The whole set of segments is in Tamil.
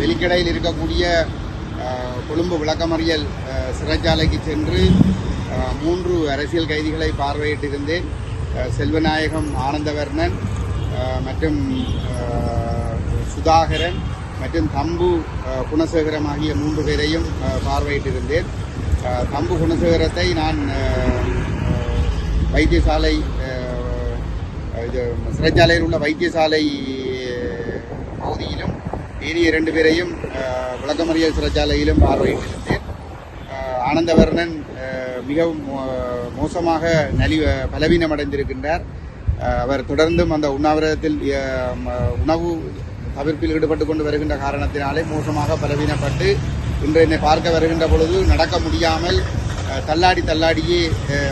வெளிக்கடையில் இருக்கக்கூடிய கொழும்பு விளக்கமறியல் சிறைச்சாலைக்கு சென்று மூன்று அரசியல் கைதிகளை பார்வையிட்டிருந்தேன். இருந்தேன் செல்வநாயகம் ஆனந்தவர்ணன் மற்றும் சுதாகரன் மற்றும் தம்பு குணசேகரம் ஆகிய மூன்று பேரையும் பார்வையிட்டு பார்வையிட்டிருந்தேன். தம்பு குணசேகரத்தை நான் வைத்தியசாலை இது சிறைச்சாலையில் உள்ள வைத்தியசாலை பகுதியிலும் இனி இரண்டு பேரையும் அஹ், விளக்கமறியல் சிறைச்சாலையிலும் பார்வையிட்டிருந்தேன் ஆனந்தவர்ணன் மிகவும் மோ- மோசமாக நலி பலவீனமடைந்திருக்கின்றார். அவர் தொடர்ந்தும் அந்த உண்ணாவிரதத்தில் உணவு தவிர்ப்பில் ஈடுபட்டு கொண்டு வருகின்ற காரணத்தினாலே மோசமாக பலவீனப்பட்டு இன்று என்னை பார்க்க வருகின்ற பொழுது நடக்க முடியாமல் தள்ளாடி தள்ளாடியே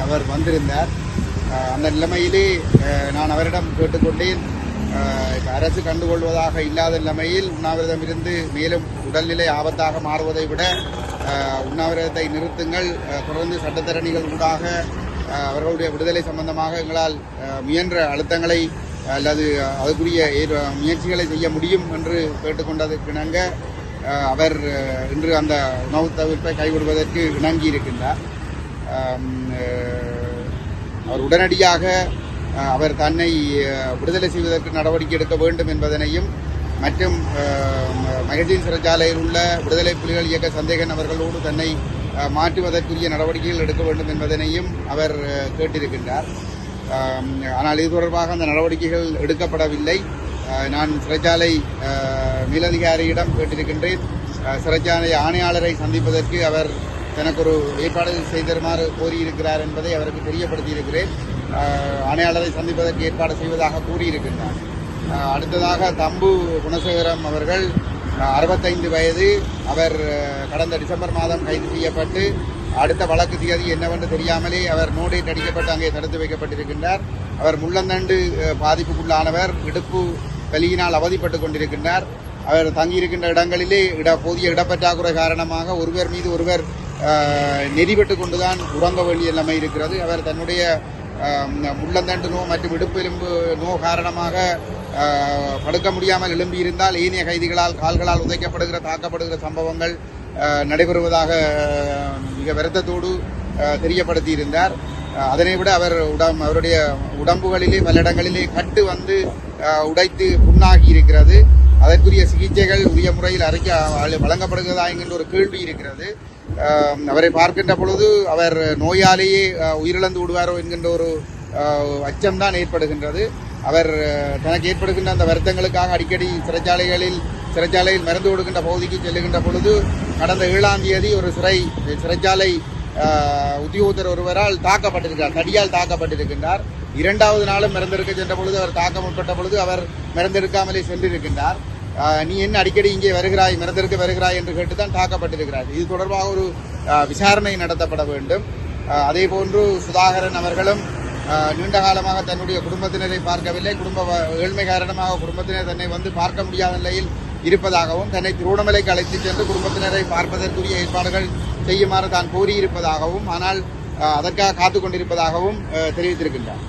அவர் வந்திருந்தார். அந்த நிலைமையிலே நான் அவரிடம் கேட்டுக்கொண்டேன். அரசு கண்டுகொள்வதாக இல்லாத நிலைமையில் உண்ணாவிரதம் இருந்து மேலும் உடல்நிலை ஆபத்தாக மாறுவதை விட உண்ணாவிரதத்தை நிறுத்துங்கள். தொடர்ந்து சட்டத்தரணிகள் ஊடாக அவர்களுடைய விடுதலை சம்பந்தமாக எங்களால் முயன்ற அழுத்தங்களை அல்லது அதுக்குரிய முயற்சிகளை செய்ய முடியும் என்று கேட்டுக்கொண்டதற்கிணங்க இணங்க அவர் இன்று அந்த உணவு தவிர்ப்பை கைவிடுவதற்கு இணங்கி இருக்கின்றார் அவர் உடனடியாக அவர் தன்னை விடுதலை செய்வதற்கு நடவடிக்கை எடுக்க வேண்டும் என்பதனையும் மற்றும் அஹ், ம- சிறைச்சாலையில் உள்ள விடுதலை புலிகள் இயக்க சந்தேகன் அவர்களோடு தன்னை மாற்றுவதற்குரிய நடவடிக்கைகள் எடுக்க வேண்டும் என்பதனையும் அவர் கேட்டிருக்கின்றார். ஆனால் இது தொடர்பாக அந்த நடவடிக்கைகள் எடுக்கப்படவில்லை. நான் சிறைச்சாலை மேலதிகாரியிடம் கேட்டிருக்கின்றேன். சிறைச்சாலை ஆணையாளரை சந்திப்பதற்கு அவர் தனக்கு ஒரு ஏற்பாடு செய்தருமாறு கோரியிருக்கிறார் என்பதை அவருக்கு தெரியப்படுத்தியிருக்கிறேன். ஆணையாளரை சந்திப்பதற்கு ஏற்பாடு செய்வதாக கூறியிருக்கின்றார். அடுத்ததாக தம்பு குணசேகரம் அவர்கள் அறுபத்தைந்து வயது அவர் கடந்த டிசம்பர் மாதம் கைது செய்யப்பட்டு அடுத்த வழக்கு தேதி என்னவென்று தெரியாமலே அவர் நோடேட் அடிக்கப்பட்டு அங்கே தடுத்து வைக்கப்பட்டிருக்கின்றார். அவர் முள்ளந்தண்டு பாதிப்புக்குள்ளானவர் இடுப்பு வலியினால் அவதிப்பட்டு கொண்டிருக்கின்றார். அவர் தங்கியிருக்கின்ற இடங்களிலே இட போதிய இடப்பற்றாக்குறை காரணமாக ஒருவர் மீது ஒருவர் நெறிபட்டு கொண்டுதான் உறங்க வேண்டிய நிலைமை இருக்கிறது. அவர் தன்னுடைய முள்ளந்தண்டு நோ மற்றும் இடுப்பு எலும்பு நோ காரணமாக படுக்க முடியாமல் எழும்பியிருந்தால் ஏனைய கைதிகளால் கால்களால் உதைக்கப்படுகிற தாக்கப்படுகிற சம்பவங்கள் நடைபெறுவதாக மிக வருத்தத்தோடு தெரியப்படுத்தியிருந்தார். அதனை விட அவர் உடம் அவருடைய உடம்புகளிலே பல இடங்களிலே கட்டு வந்து உடைத்து புண்ணாகி இருக்கிறது அதற்குரிய சிகிச்சைகள் உரிய முறையில் அறிக்க வழங்கப்படுகிறதா என்கின்ற ஒரு கேள்வி இருக்கிறது. அவரை பார்க்கின்ற பொழுது அவர் நோயாலேயே உயிரிழந்து விடுவாரோ என்கின்ற ஒரு அச்சம்தான் ஏற்படுகின்றது. அவர் தனக்கு ஏற்படுகின்ற அந்த வருத்தங்களுக்காக அடிக்கடி சிறைச்சாலைகளில் சிறைச்சாலையில் மருந்து கொடுக்கின்ற பகுதிக்கு செல்லுகின்ற பொழுது கடந்த ஏழாம் தேதி ஒரு சிறை சிறைச்சாலை உத்தியோகத்தர் ஒருவரால் தாக்கப்பட்டிருக்கிறார் தடியால் தாக்கப்பட்டிருக்கின்றார். இரண்டாவது நாளும் மறந்திருக்க சென்ற பொழுது அவர் தாக்க உட்பட்ட பொழுது அவர் மறந்திருக்காமலே சென்றிருக்கின்றார். நீ என்ன அடிக்கடி இங்கே வருகிறாய் மறந்திருக்க வருகிறாய் என்று கேட்டுதான் தாக்கப்பட்டிருக்கிறார் இது தொடர்பாக ஒரு விசாரணை நடத்தப்பட வேண்டும். அதே போன்று சுதாகரன் அவர்களும் நீண்ட காலமாக தன்னுடைய குடும்பத்தினரை பார்க்கவில்லை. குடும்ப ஏழ்மை காரணமாக குடும்பத்தினர் தன்னை வந்து பார்க்க முடியாத நிலையில் இருப்பதாகவும் தன்னை திருவண்ணாமலைக்கு அழைத்துச் சென்று குடும்பத்தினரை பார்ப்பதற்குரிய ஏற்பாடுகள் செய்யுமாறு தான் கோரியிருப்பதாகவும் ஆனால் அதற்காக காத்து கொண்டிருப்பதாகவும் தெரிவித்திருக்கின்றார்.